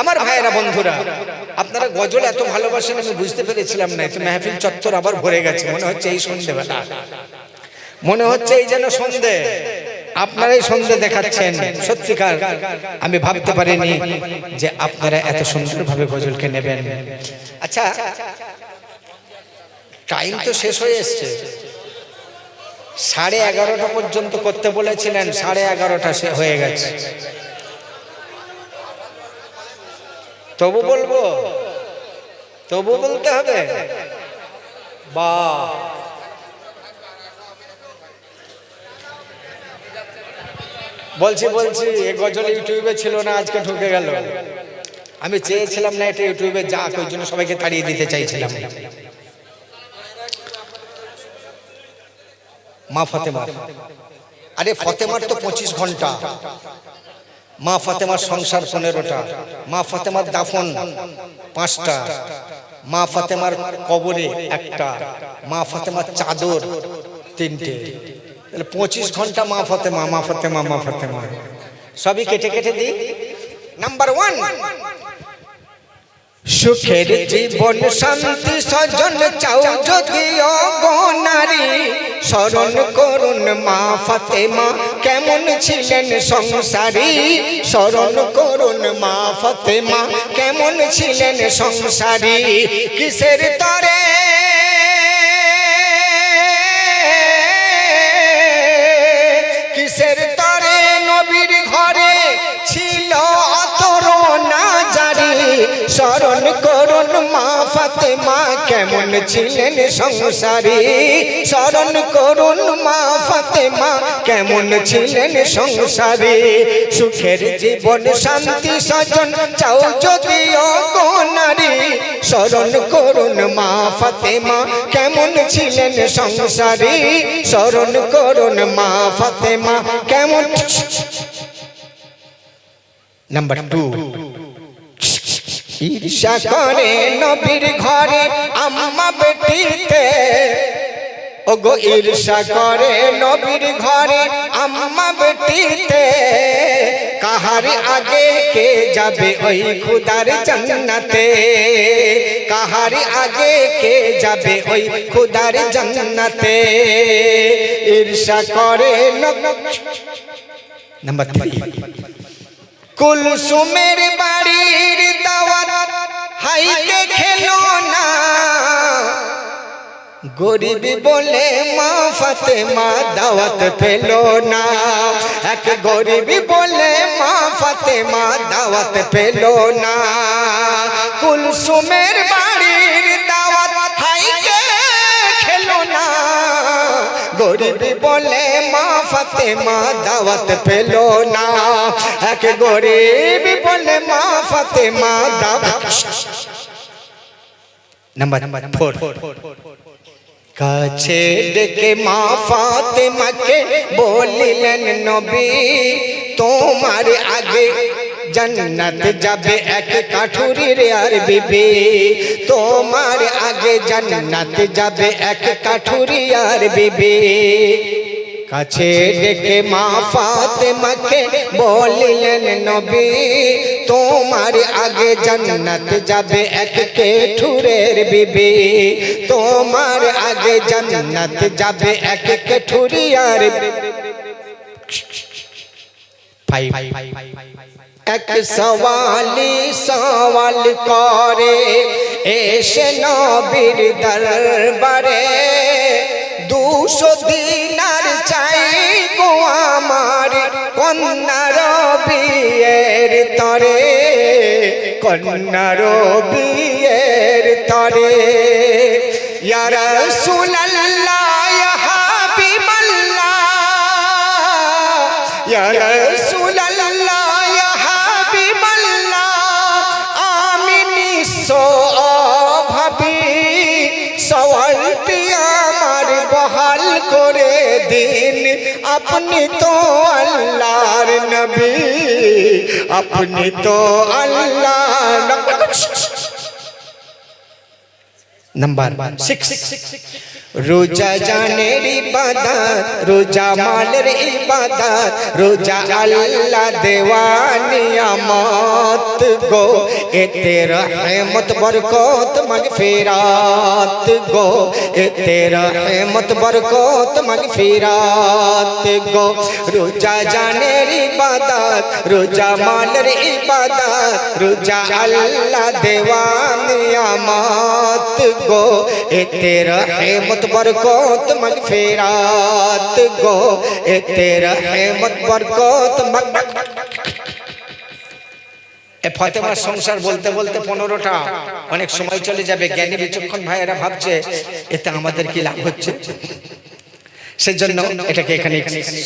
আমার ভাইয়েরা, বন্ধুরা, আপনারা গজল এত ভালোবাসেন, আমি বুঝতে পেরেছিলাম না তো মেহফিল চত্বর আবার ভরে গেছে, মনে হচ্ছে এই সন্ধেবেলা। মনে হচ্ছে এই যেন সন্ধে, আপনারাই সন্ধে দেখাচ্ছেন, সত্যিকার। আমি ভাবতে পারিনি যে আপনারা এত সুন্দরভাবে গজলকে নেবেন। আচ্ছা টাইম তো শেষ হয়ে এসছে। সাড়ে এগারোটা পর্যন্ত করতে বলেছিলেন, সাড়ে এগারোটা হয়ে গেছে। তবু বলব, তবু বলতে হবে। বা। বলছি বলছি, এ গজল ইউটিউবে ছিল না, আজকে ঢুকে গেল। আমি চেয়েছিলাম না এটা ইউটিউবে যাক, ওই জন্য সবাইকে তাড়িয়ে দিতে চাইছিলাম। মা ফতেমা। আরে, ফতেমার তো পঁচিশ ঘণ্টা। মা ফাতেমার সংসার পনেরোটা, মা ফাতেমার দাফন পাঁচটা, মা ফাতেমার কবরে একটা, মা ফাতেমার চাদর তিনটে। তাহলে পঁচিশ ঘণ্টা মা ফাতেমা মা ফাতেমা মা ফাতেমা। সবই কেটে কেটে দিই। নাম্বার ওয়ান সুখের জীবন শান্তি সজন চাও যদিও গনারি স্মরণ করুন মা ফাতেমা কেমন ছিলেন সংসারী? স্মরণ করুন মা ফাতেমা কেমন ছিলেন সংসারী? কিসের তরে কেমন ছিলেন সংসারী? স্মরণ করুন মা ফাতেমা, কেমন ছিলেন সংসারী? সুখের জীবন, শান্তি, স্বজন চাও যদিও নারী। স্মরণ করুন মা ফাতেমা, কেমন ছিলেন সংসারী? স্মরণ করুন মা ফাতেমা, কেমন? নাম্বার টু ঈর্ষা করে নবীর ঘরে আম্মা বেটিতে। ওগো ঈর্ষা করে নবীর ঘরে আম্মা বেটিতে। কাহার আগে কে যাবে ওই খুদার জান্নাতে? কাহার আগে কে যাবে ওই খুদার জান্নাতে? ঈর্ষা করে নাম্বার কুলসুমের বাড়ির দাওয়াত, হাইকে খেলো না। গরিব বলে মা ফাতে মা দাওয়াত পেল না। এক গরিব বলে মা ফাতে মা দাওয়াত পেল না। কুলসুমের বাড়ির দাওয়াত, হাইকে খেলো না। গরিব বলে মা ফাতেমা দাওয়াত পেল না। এক গরিব বলে, মা ফাতেমা, দাওয়াত নাম্বার ফোর। কাছে ডেকে মা ফাতেমাকে বলিলেন, নবী, তোমার আগে জান্নাত যাবে এক কাঠুরির আর বিবি। তোমার আগে জান্নাত যাবে এক কাঠুরি আর বিবি। কাছে ডেকে মা ফাতেমাকে বলিলেন, নবী, তোমার আগে জান্নাত যাবে এক কেঠুরের বিবি। তোমার আগে জান্নাত যাবে এক কেঠুরিয়ার ভাই ভাই ভাই ভাই এক সওয়ালি সওয়াল করে, এসে নবীর দরবারে দুশো দিনার বিয়ের তরে কন্যার বিয়ের তরে। ইয়ারা হাবিবাল্লাহ ইয়ারা সুলাল্লাহ দিন আপনি তো আল্লাহর নবী আপনি তো আল্লাহ নাম্বার সিক্স রোজা জানের ইবাদত রোজা মালের ইবাদত রোজা আল্লাহ দেওয়া নিয়ামত गो গো, এতে রহমত, বরকত মগফিরাত গো, এতে রহমত, বরকত মগফিরাত গো। রোজা জানের ইবাদত, রোজা মানের ইবাদত, রোজা আল্লাহ দেওয়ান আমাত গো। এতে রহমত, বরকত মগফিরাত গো। এতে রহমত, বরকত, মগ ফতেমার সংসার বলতে বলতে পনেরোটা। অনেক সময় চলে যাবে, জ্ঞানী বিচক্ষণ ভাইয়েরা ভাবছে, এতে আমাদের কি লাভ হচ্ছে? সেজন্য এটাকে এখানে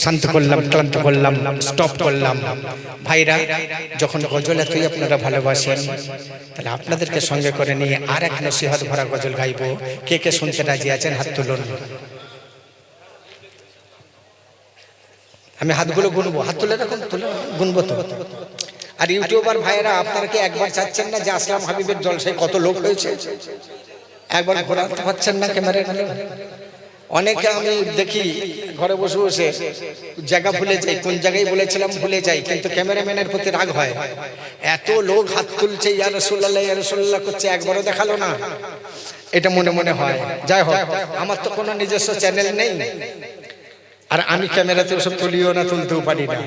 শান্ত করলাম, ক্লান্ত করলাম স্টপ করলাম। ভাইরা, যখন গজল এতই আপনারা ভালোবাসেন, তাহলে আপনাদেরকে সঙ্গে করে নিয়ে আর এক নসিহত ভরা গজল গাইবো। কে কে শুনতে রাজি আছেন, হাত তুলুন। আমি হাতগুলো গুনবো, হাত তুলে রাখুন, তুলে গুনবো তো। আর ইউটিউবার ভাইয়েরা আপনারা একবার চাচ্ছেন না যে আসলাম হাবিবের জলসায় কত লোক হয়েছে একবার ঘোরাতে পারছেন না ক্যামেরা অনেকে আমি দেখি ঘরে বসে বসে জায়গা ভুলে যাই, কোন জায়গায় বলেছিলাম ভুলে যাই, কিন্তু ক্যামেরাম্যানের প্রতি রাগ হয়। এত লোক হাত তুলছে, ইয়া রসুল্লাহ ইয়া রসুল্লাহ করছে, একবারও দেখাল না। এটা মনে মনে হয়। যাই হোক, আমার তো কোনো নিজস্ব চ্যানেল নেই। আর আমি ক্যামেরাতে ওসব তুলিও না, তুলতেও পারি না।